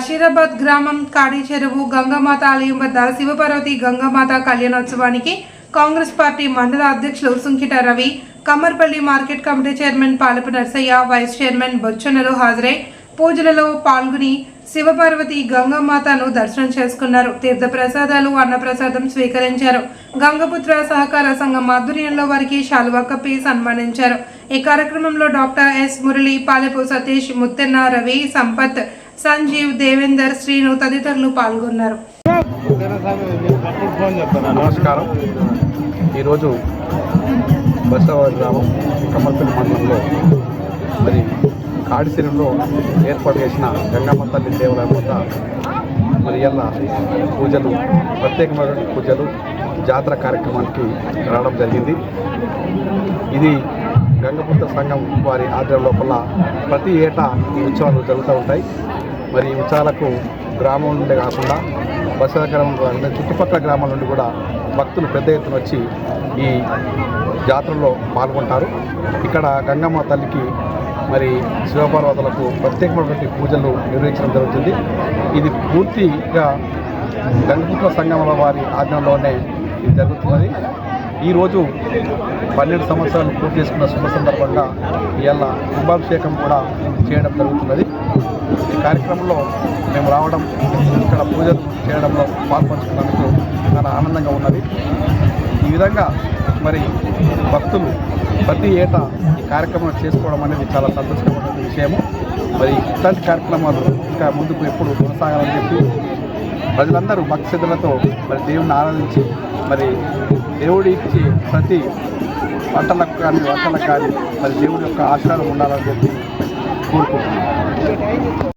బషీరాబాద్ గ్రామం కాడి చెరువు గంగామాత ఆలయం వద్ద శివపార్వతి గంగామాత కళ్యాణోత్సవానికి కాంగ్రెస్ పార్టీ మండల అధ్యక్షులు Sunkita Ravi Kammarpalli market committee chairman Palapu Narsaiah vice chairman బొచ్చనలు హాజరై పూజలలో పాల్గొని శివపార్వతి గంగమాతను దర్శనం చేసుకున్నారు. తీర్థ ప్రసాదాలు అన్నప్రసాదం స్వీకరించారు. గంగపుత్ర సహకార సంఘం ఆధ్వర్యంలో వారికి శాలువా కప్పి సన్మానించారు. ఈ కార్యక్రమంలో డాక్టర్ ఎస్ మురళి పాలెపు సతీష్ ముత్తెన్న రవి సంపత్ సంజీవ్ దేవేందర్ శ్రీను తదితరులు పాల్గొన్నారు. నమస్కారం. ఈరోజు బసవాడ గ్రామం కమ్మర్పల్లి కాడిసిరిలో ఏర్పాటు చేసిన గంగమ్మ తల్లి దేవాలయం వద్ద మరి ఇలా పూజలు ప్రత్యేకమైన పూజలు జాతర కార్యక్రమానికి రావడం జరిగింది. ఇది గంగపుత్ర సంఘం వారి ఆధ్వర్యం లోపల ప్రతి ఏటా ఈ ఉత్సవాలు జరుగుతూ ఉంటాయి. మరి ఈ ఉత్సవాలకు గ్రామం నుండి కాకుండా బసవ గ్రామం చుట్టుపక్కల గ్రామాల నుండి కూడా భక్తులు పెద్ద ఎత్తున వచ్చి ఈ జాతరలో పాల్గొంటారు. ఇక్కడ గంగమ్మ తల్లికి మరి శివపార్వతులకు ప్రత్యేకమైనటువంటి పూజలు నిర్వహించడం జరుగుతుంది. ఇది పూర్తిగా గంగపుత్ర సంఘముల వారి ఆధ్వర్యంలోనే ఇది జరుగుతున్నది. ఈరోజు పన్నెండు సంవత్సరాలు పూర్తి చేసుకున్న శుభ సందర్భంగా ఇవాళ కుంభాభిషేకం కూడా చేయడం జరుగుతున్నది. ఈ కార్యక్రమంలో మేము రావడం ఇక్కడ పూజలు చేయడంలో పాల్పంచుకున్నందుకు చాలా ఆనందంగా ఉన్నది. ఈ విధంగా మరి భక్తులు ప్రతి ఏటా ఈ కార్యక్రమం చేసుకోవడం అనేది చాలా సంతోషకరమైన విషయము. మరి ఇట్లాంటి కార్యక్రమాలు ఇంకా ముందుకు ఎప్పుడు కొనసాగాలని చెప్పి ప్రజలందరూ భక్తి మరి దేవుడిని ఆరాధించి మరి దేవుడు ఇచ్చి ప్రతి పంటలకు కానీ వంటలకు కానీ మరి దేవుడి యొక్క ఆశీర్వాదం ఉండాలని చెప్పి కోరుకుంటున్నాను